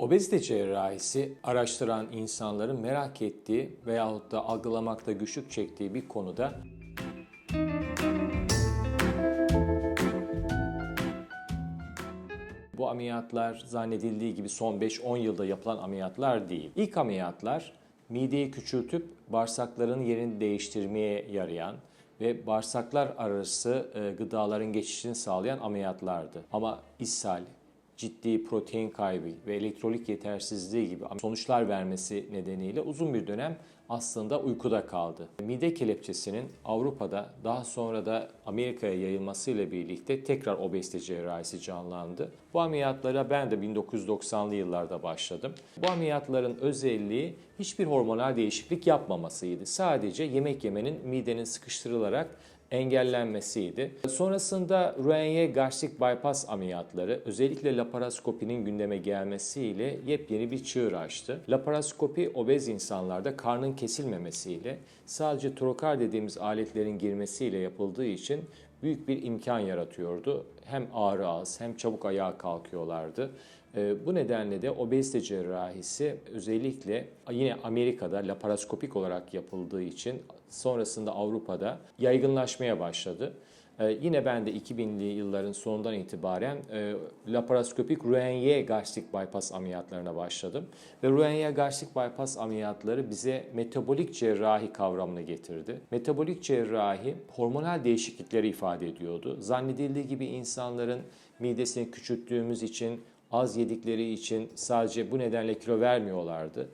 Obezite cerrahisi araştıran insanların merak ettiği veyahut da algılamakta güçlük çektiği bir konuda Bu ameliyatlar zannedildiği gibi son 5-10 yılda yapılan ameliyatlar değil. İlk ameliyatlar mideyi küçültüp bağırsakların yerini değiştirmeye yarayan ve bağırsaklar arası e, gıdaların geçişini sağlayan ameliyatlardı. Ama ishal, ciddi protein kaybı ve elektrolit yetersizliği gibi sonuçlar vermesi nedeniyle uzun bir dönem aslında uykuda kaldı. Mide kelepçesinin Avrupa'da daha sonra da Amerika'ya yayılmasıyla birlikte tekrar obezite cerrahisi canlandı. Bu ameliyatlara ben de 1990'lı yıllarda başladım. Bu ameliyatların özelliği hiçbir hormonal değişiklik yapmamasıydı. Sadece yemek yemenin midenin sıkıştırılarak engellenmesiydi. Sonrasında Roentgen gastrik bypass ameliyatları özellikle laparoskopinin gündeme gelmesiyle yepyeni bir çığır açtı. Laparoskopi obez insanlarda karnın kesilmemesiyle sadece trokar dediğimiz aletlerin girmesiyle yapıldığı için büyük bir imkan yaratıyordu. Hem ağrı az hem çabuk ayağa kalkıyorlardı. Ee, Bu nedenle de obezite cerrahisi özellikle yine Amerika'da laparoskopik olarak yapıldığı için sonrasında Avrupa'da yaygınlaşmaya başladı. Ee, yine ben de 2000'li yılların sonundan itibaren e, laparoskopik Roentgen gastrik bypass ameliyatlarına başladım. Ve Roentgen gastrik bypass ameliyatları bize metabolik cerrahi kavramını getirdi. Metabolik cerrahi hormonal değişiklikleri ifade ediyordu. Zannedildiği gibi insanların midesini küçülttüğümüz için az yedikleri için sadece bu nedenle kilo vermiyorlardı.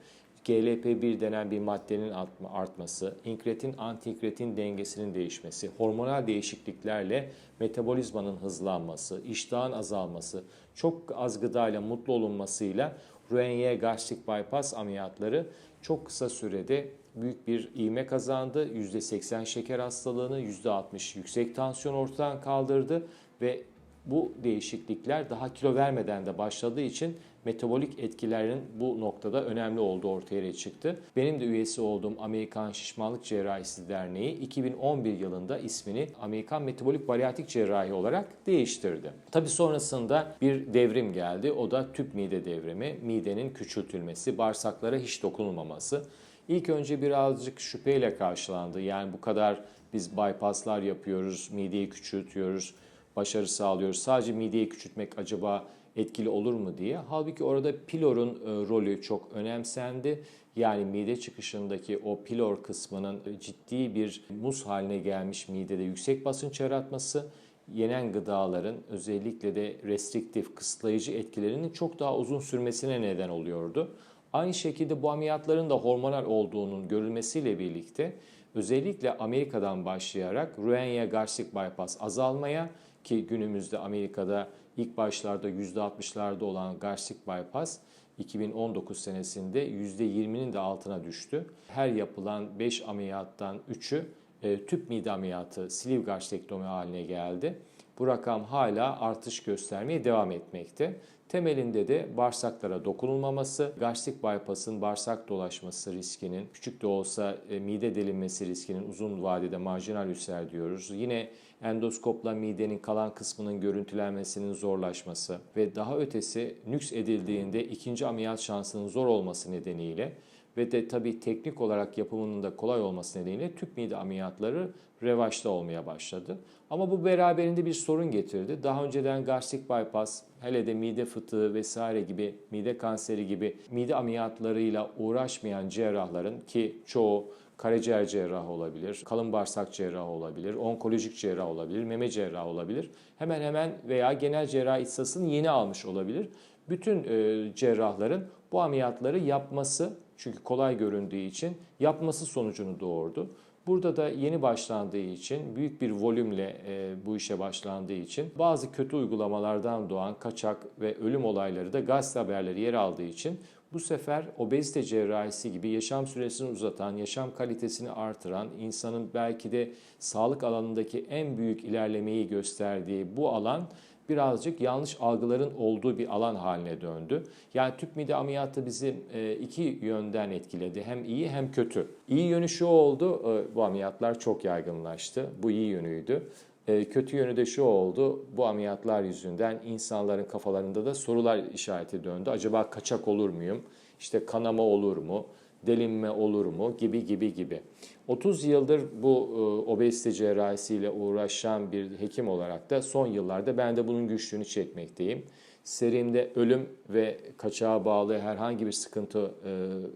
GLP-1 denen bir maddenin artması, inkretin antiinkretin dengesinin değişmesi, hormonal değişikliklerle metabolizmanın hızlanması, iştahın azalması, çok az gıdayla mutlu olunmasıyla Roentgen gastrik bypass ameliyatları çok kısa sürede büyük bir ivme kazandı. %80 şeker hastalığını, %60 yüksek tansiyon ortadan kaldırdı ve bu değişiklikler daha kilo vermeden de başladığı için metabolik etkilerin bu noktada önemli olduğu ortaya çıktı. Benim de üyesi olduğum Amerikan Şişmanlık Cerrahisi Derneği 2011 yılında ismini Amerikan Metabolik Bariyatrik Cerrahi olarak değiştirdi. Tabi sonrasında bir devrim geldi. O da tüp mide devrimi, midenin küçültülmesi, bağırsaklara hiç dokunulmaması. İlk önce birazcık şüpheyle karşılandı. Yani bu kadar biz bypasslar yapıyoruz, mideyi küçültüyoruz başarı sağlıyoruz. Sadece mideyi küçültmek acaba etkili olur mu diye. Halbuki orada pilorun e, rolü çok önemsendi. Yani mide çıkışındaki o pilor kısmının ciddi bir muz haline gelmiş midede yüksek basınç yaratması, yenen gıdaların özellikle de restriktif, kısıtlayıcı etkilerinin çok daha uzun sürmesine neden oluyordu. Aynı şekilde bu ameliyatların da hormonal olduğunun görülmesiyle birlikte özellikle Amerika'dan başlayarak gastrik bypass azalmaya ki günümüzde Amerika'da ilk başlarda %60'larda olan gastrik bypass 2019 senesinde %20'nin de altına düştü. Her yapılan 5 ameliyattan 3'ü e, tüp mide ameliyatı, sleeve gastrektomi haline geldi. Bu rakam hala artış göstermeye devam etmekte. Temelinde de bağırsaklara dokunulmaması, gastrik bypass'ın bağırsak dolaşması riskinin, küçük de olsa e, mide delinmesi riskinin uzun vadede marjinal ülser diyoruz. Yine endoskopla midenin kalan kısmının görüntülenmesinin zorlaşması ve daha ötesi nüks edildiğinde ikinci ameliyat şansının zor olması nedeniyle ve de tabii teknik olarak yapımının da kolay olması nedeniyle tüp mide ameliyatları revaçta olmaya başladı. Ama bu beraberinde bir sorun getirdi. Daha önceden gastrik bypass, hele de mide fıtığı vesaire gibi, mide kanseri gibi mide ameliyatlarıyla uğraşmayan cerrahların ki çoğu karaciğer cerrahı olabilir, kalın bağırsak cerrahı olabilir, onkolojik cerrah olabilir, meme cerrahı olabilir. Hemen hemen veya genel cerrahi ihtisasını yeni almış olabilir. Bütün e, cerrahların bu ameliyatları yapması çünkü kolay göründüğü için yapması sonucunu doğurdu. Burada da yeni başlandığı için, büyük bir volümle e, bu işe başlandığı için bazı kötü uygulamalardan doğan kaçak ve ölüm olayları da gazete haberleri yer aldığı için bu sefer obezite cerrahisi gibi yaşam süresini uzatan, yaşam kalitesini artıran, insanın belki de sağlık alanındaki en büyük ilerlemeyi gösterdiği bu alan birazcık yanlış algıların olduğu bir alan haline döndü. Yani tüp mide ameliyatı bizi e, iki yönden etkiledi. Hem iyi hem kötü. İyi yönü şu oldu, e, bu ameliyatlar çok yaygınlaştı. Bu iyi yönüydü. E, kötü yönü de şu oldu. Bu ameliyatlar yüzünden insanların kafalarında da sorular işareti döndü. Acaba kaçak olur muyum? İşte kanama olur mu? Delinme olur mu? Gibi gibi gibi. 30 yıldır bu e, obezite cerrahisiyle uğraşan bir hekim olarak da son yıllarda ben de bunun güçlüğünü çekmekteyim. Serimde ölüm ve kaçağa bağlı herhangi bir sıkıntı, e,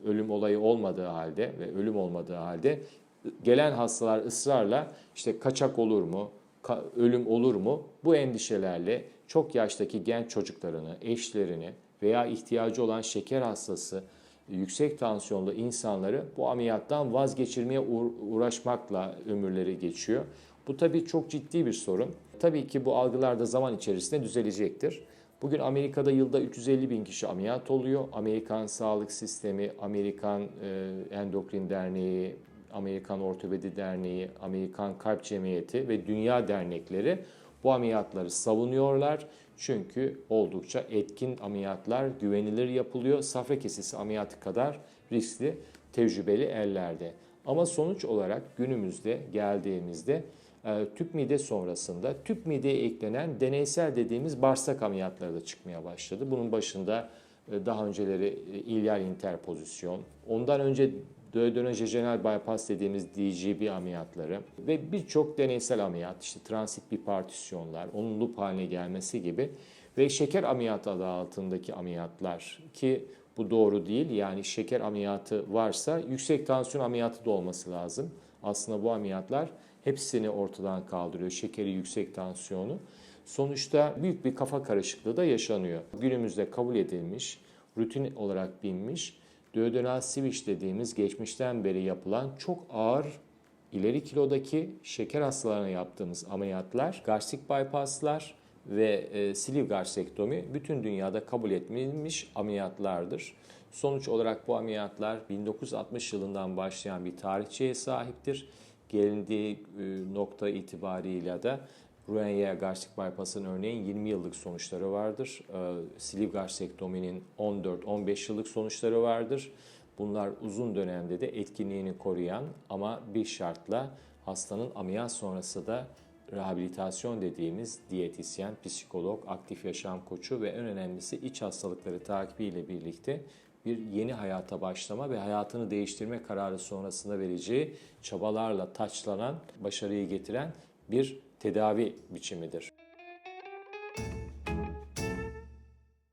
ölüm olayı olmadığı halde ve ölüm olmadığı halde gelen hastalar ısrarla işte kaçak olur mu, ka- ölüm olur mu bu endişelerle çok yaştaki genç çocuklarını, eşlerini veya ihtiyacı olan şeker hastası, yüksek tansiyonlu insanları bu ameliyattan vazgeçirmeye uğra- uğraşmakla ömürleri geçiyor. Bu tabii çok ciddi bir sorun. Tabii ki bu algılar da zaman içerisinde düzelecektir. Bugün Amerika'da yılda 350 bin kişi ameliyat oluyor. Amerikan Sağlık Sistemi, Amerikan e, Endokrin Derneği, Amerikan Ortopedi Derneği, Amerikan Kalp Cemiyeti ve dünya dernekleri bu ameliyatları savunuyorlar. Çünkü oldukça etkin ameliyatlar güvenilir yapılıyor. Safra kesesi ameliyatı kadar riskli, tecrübeli ellerde. Ama sonuç olarak günümüzde geldiğimizde e, tüp mide sonrasında tüp mideye eklenen deneysel dediğimiz bağırsak ameliyatları da çıkmaya başladı. Bunun başında e, daha önceleri e, ilyal interpozisyon, ondan önce duodenojejunal bypass dediğimiz DGB ameliyatları ve birçok deneysel ameliyat, işte transit bipartisyonlar, onun loop haline gelmesi gibi ve şeker ameliyatı adı altındaki ameliyatlar ki bu doğru değil. Yani şeker ameliyatı varsa yüksek tansiyon ameliyatı da olması lazım. Aslında bu ameliyatlar hepsini ortadan kaldırıyor. Şekeri, yüksek tansiyonu. Sonuçta büyük bir kafa karışıklığı da yaşanıyor. Günümüzde kabul edilmiş, rutin olarak bilinmiş duodenal switch dediğimiz geçmişten beri yapılan çok ağır ileri kilodaki şeker hastalarına yaptığımız ameliyatlar, gastrik bypasslar ve e, sleeve gastrektomi bütün dünyada kabul edilmiş ameliyatlardır. Sonuç olarak bu ameliyatlar 1960 yılından başlayan bir tarihçeye sahiptir. Gelindiği e, nokta itibarıyla da Roentgen gastrik bypass'ın örneğin 20 yıllık sonuçları vardır. Ee, Sleeve gastrektominin 14-15 yıllık sonuçları vardır. Bunlar uzun dönemde de etkinliğini koruyan ama bir şartla hastanın ameliyat sonrası da rehabilitasyon dediğimiz diyetisyen, psikolog, aktif yaşam koçu ve en önemlisi iç hastalıkları takibiyle birlikte bir yeni hayata başlama ve hayatını değiştirme kararı sonrasında vereceği çabalarla taçlanan, başarıyı getiren bir tedavi biçimidir.